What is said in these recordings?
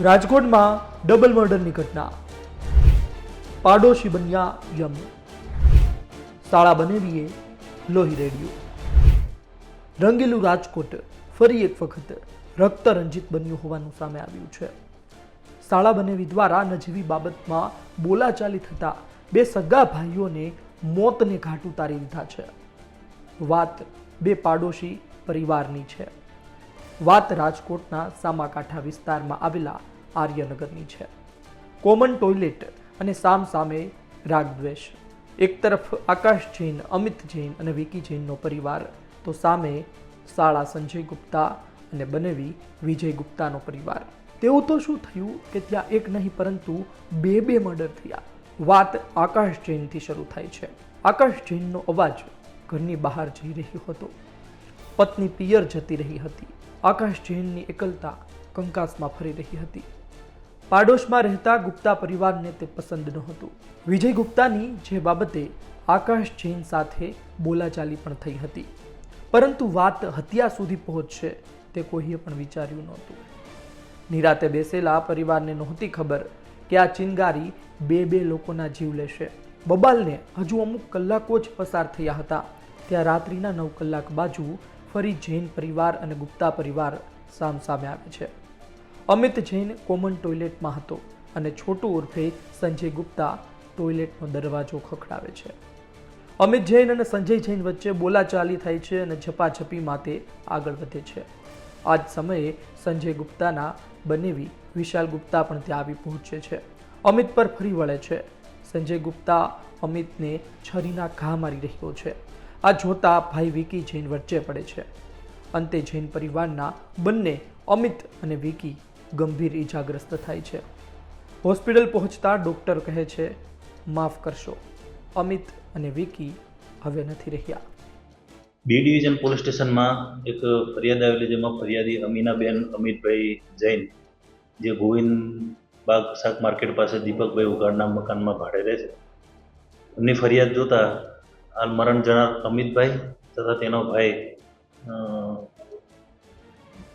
રાજકોટમાં ડબલ મર્ડરની ઘટના. પાડોશી બન્યા યમ. શાળા બનેવીએ લોહી રેડ્યું. રંગેલું રાજકોટ ફરી એક વખત રક્તરંજિત બન્યું હોવાનું સામે આવ્યું છે. શાળા બનેવી દ્વારા નજીવી બાબતમાં બોલાચાલી થતા બે સગા ભાઈઓને મોતને ઘાટ ઉતારી દીધા છે. વાત બે પાડોશી પરિવારની છે. વાત રાજકોટના સામાકાંઠા વિસ્તારમાં આવેલા આર્યનગરની છે. કોમન ટોયલેટ અને સામ સામે રાગદ્વેષ. એક તરફ આકાશ જૈન, અમિત જૈન અને વિકી જૈનનો પરિવાર, તો સામે શાળા સંજય ગુપ્તા અને બનેવી વિજય ગુપ્તાનો પરિવાર. તેવું તો શું થયું કે ત્યાં એક નહીં, પરંતુ બે બે મર્ડર થયા. વાત આકાશ જૈનથી શરૂ થાય છે. આકાશ જૈનનો અવાજ ઘરની બહાર જઈ રહ્યો હતો. પત્ની પિયર જતી રહી હતી. આકાશ જૈનની એકલતા કંકાસમાં ફરી રહી હતી. પાડોશમાં રહેતા ગુપ્તા પરિવારને તે પસંદ નહોતું. વિજય ગુપ્તાની જે બાબતે આકાશ જૈન સાથે બોલાચાલી પણ થઈ હતી. પરંતુ વાત હત્યા સુધી પહોંચશે તે કોઈએ પણ વિચાર્યું નહોતું. નિરાતે બેસેલા પરિવારને નહોતી ખબર કે આ ચિનગારી બે બે લોકોના જીવ લેશે. બબાલને હજુ અમુક કલાકો જ પસાર થયા હતા. ત્યાં રાત્રિના નવ કલાક બાજુ ફરી જૈન પરિવાર અને ગુપ્તા પરિવાર સામસામે આવે છે. અમિત જૈન કોમન ટોયલેટમાં હતો અને છોટુ ઉર્ફે સંજય ગુપ્તા ટોયલેટનો દરવાજો ખખડાવે છે. અમિત જૈન અને સંજય જૈન વચ્ચે બોલાચાલી થાય છે અને ઝપાઝપીમાં તે આગળ વધે છે. આ જ સમયે સંજય ગુપ્તાના બનેવી વિશાલ ગુપ્તા પણ ત્યાં આવી પહોંચે છે. અમિત પર ફરી વળે છે. સંજય ગુપ્તા અમિતને છરીના ઘા મારી રહ્યો છે. આ જોતા ભાઈ વિકી, જૈન વચ્ચે પડે છે. અંતે જૈન પરિવારના બંને અમિત અને વિકી ગંભીર ઈજાગ્રસ્ત થાય છે. હોસ્પિટલ પહોંચતા ડૉક્ટર કહે છે, માફ કરશો, અમિત અને વિકી હવે નથી રહ્યા. બી ડિવિઝન પોલીસ સ્ટેશનમાં એક ફરિયાદ આવેલી જેમાં ફરિયાદી અમીનાબેન, અમિતભાઈ જૈન, જે ગોવિંદ બાગ શાક માર્કેટ પાસે દીપકભાઈ ઉગાડના મકાનમાં ભાડે રહે છે. એમની ફરિયાદ જોતા હાલ મરણ જનાર અમિતભાઈ તથા તેનો ભાઈ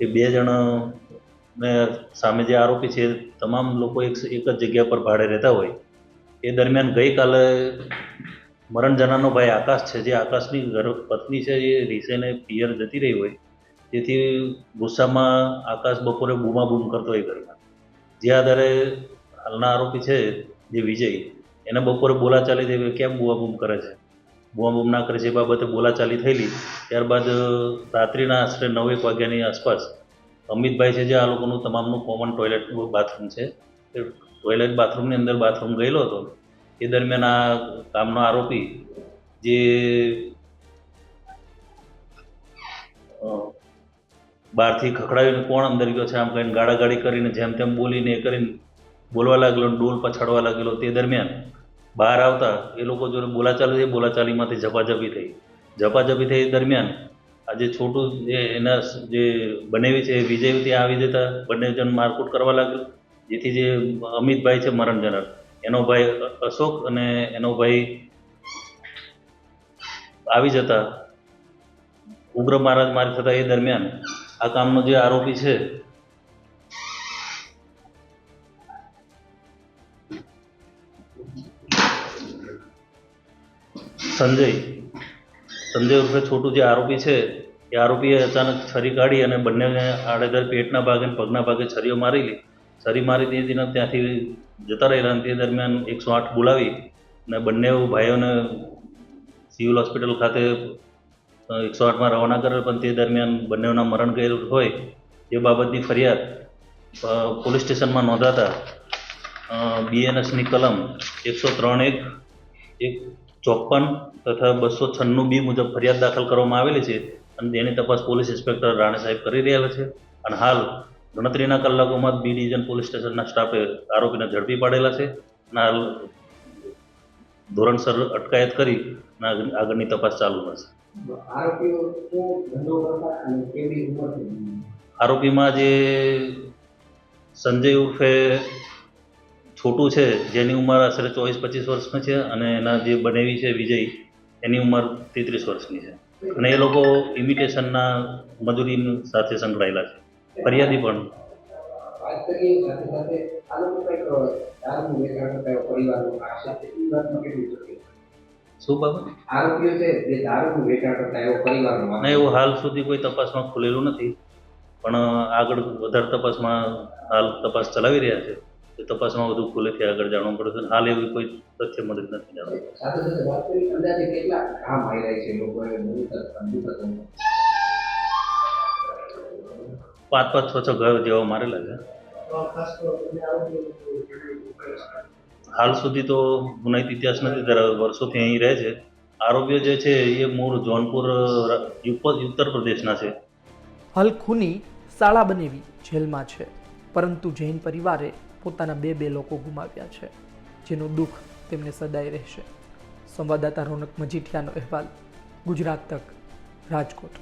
એ બે જણ ને સામે જે આરોપી છે, તમામ લોકો એક એક જ જગ્યા પર ભાડે રહેતા હોય. એ દરમિયાન ગઈકાલે મરણ જનારનો ભાઈ આકાશ છે, જે આકાશની પત્ની છે, એ રીસેને પિયર જતી રહી હોય. તેથી ગુસ્સામાં આકાશ બપોરે બૂમાબૂમ કરતો હોય ઘરમાં. જે આધારે હાલના આરોપી છે, જે વિજય, એને બપોરે બોલાચાલી કે કેમ બૂમાબૂમ કરે છે? બૂમાબૂમ ના કરે છે એ બાબતે બોલાચાલી થયેલી. ત્યારબાદ રાત્રિના આશરે નવેક વાગ્યાની આસપાસ અમિતભાઈ છે જે આ લોકોનું તમામનું કોમન ટોયલેટ બાથરૂમ છે. એ ટોયલેટ બાથરૂમની અંદર બાથરૂમ ગયેલો હતો. એ દરમિયાન આ કામનો આરોપી જે બહારથી ખખડાવીને કોણ અંદર ગયો છે, આમ કહીને ગાડાગાડી કરીને જેમ તેમ બોલીને એ કરીને બોલવા લાગેલો ડોલ પછાડવા લાગેલો તે દરમિયાન બહાર આવતા એ લોકો જોડે બોલાચાલી થઈ, બોલાચાલીમાંથી ઝપાઝપી થઈ. ઝપાઝપી થઈ દરમિયાન આ જે છોટું જે એના જે બનેવી છે, એ વિજય ત્યાં આવી જતા બંને જણ મારકૂટ કરવા લાગ્યું. જેથી જે અમિતભાઈ છે મરણ જનાર. એનો ભાઈ અશોક અને એનો ભાઈ આવી જતા ઉગ્ર મહારાજ મારી થતા એ દરમિયાન આ કામનો જે આરોપી છે સંજય. સંજય ઉર્ફે છોટું જે આરોપી છે, એ આરોપીએ અચાનક છરી કાઢી અને બંનેને આડેધડ પેટના ભાગે અને પગના ભાગે છરીઓ મારેલી છરી મારી દીધી અને ત્યાંથી જતા રહેલા તે દરમિયાન એકસો આઠ બોલાવી અને બંને ભાઈઓને સિવિલ હોસ્પિટલ ખાતે એકસો આઠમાં રવાના કરેલ. પણ તે દરમિયાન બંનેના મરણ ગયેલું હોય એ બાબતની ફરિયાદ પોલીસ સ્ટેશનમાં નોંધાતા બીએનએસની કલમ એકસો ત્રણ એક એક ચોપન તથા બસો છન્નું બી મુજબ ફરિયાદ દાખલ કરવામાં આવેલી છે અને તેની તપાસ પોલીસ ઇન્સ્પેક્ટર રાણે સાહેબ કરી રહ્યા છે. અને હાલ ગણતરીના કલાકોમાં બી ડિવિઝન પોલીસ સ્ટેશનના સ્ટાફે આરોપીને ઝડપી પાડેલા છે. અને હાલ ધોરણસર અટકાયત કરી આગળની તપાસ ચાલુ હશે આરોપીઓ શું ધંધો કરતા અને કેવી ઉંમર હતી? આરોપીમાં જે સંજય ઉર્ફે છોટું છે જેની ઉંમર આશરે ચોવીસ પચીસ વર્ષની છે અને એના જે બનેવી છે વિજય એની ઉંમર તેત્રીસ વર્ષની છે. અને એ લોકો ઇમિટેશનના મજૂરી સાથે સંકળાયેલા છે. ફરિયાદી પણ? શું બાબત? ના એવું હાલ સુધી કોઈ તપાસમાં ખુલેલું નથી. પણ આગળ વધારે તપાસમાં હાલ તપાસ ચલાવી રહ્યા છે. એ તપાસમાં બધું ખુલેથી આગળ જાણવું પડશે હાલ એવી કોઈ તથ્ય મળી નથી જાણવું. સાથે સાથે વાત કરી અંદાજે કેટલા ઘા મારી રહ્યા છે લોકોએ મૃતક પાંચ પાંચ છ છ ગયો જેવા મારેલા છે. હાલ સુધી તો ગુનાહિત ઇતિહાસ નથી ધરાવે વર્ષોથી અહીં રહે છે. આરોપીઓ જે છે એ મૂળ જોનપુર ઉત્તર પ્રદેશના છે. હાલ ખૂની શાળા બનેવી જેલમાં છે પરંતુ જૈન પરિવારે પોતાના બે બે લોકો ગુમાવ્યા છે, જેનું દુઃખ તેમને સદાય રહેશે. સંવાદદાતા રોનક મજીઠિયાનો અહેવાલ, ગુજરાત તક, રાજકોટ.